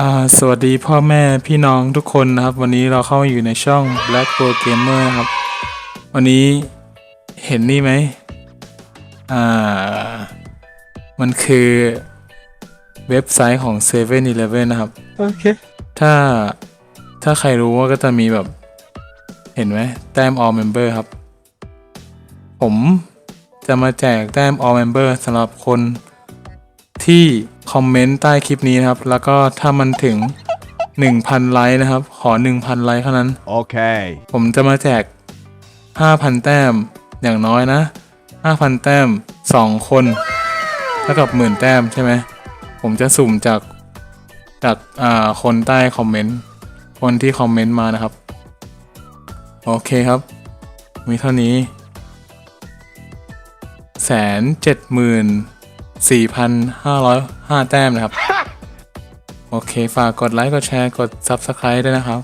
อ่าสวัสดีพ่อแม่พี่น้องทุกคนนะครับ วันนี้เราเข้ามาอยู่ในช่อง Black Pro Gamer นะครับ วันนี้เห็นนี่ไหมอ่า มันคือเว็บไซต์ของ7 e เ e ่ e อนะครับ โอเค ถ้าถ้าใครรู้ว่าก็จะมีแบบ เห็นไหมแต้ม all member ครับ ผมจะมาแจกแต้ม all member สำหรับคนที่ คอมเมนต์ใต้คลิปนี้นะครับ แล้วก็ถ้ามันถึง 1,000 ไลค์นะครับ ขอ 1,000 ไลค์เท่านั้น Okay. ผมจะมาแจก 5,000 แต้มอย่างน้อยนะ 5,000 แต้ม 2 คนเท่ากับหมื่นแต้มใช่ไหม ผมจะสุ่มจากจากอ่าคนใต้คอมเมนต์ คนที่คอมเมนต์มานะครับ โอเคครับ มีเท่านี้แสนเจ็ดหมื่น สี่พันห้าร้อยห้าแต้มนะครับ โอเค ฝากกดไลค์ กดแชร์ กด Subscribe ด้วยนะครับ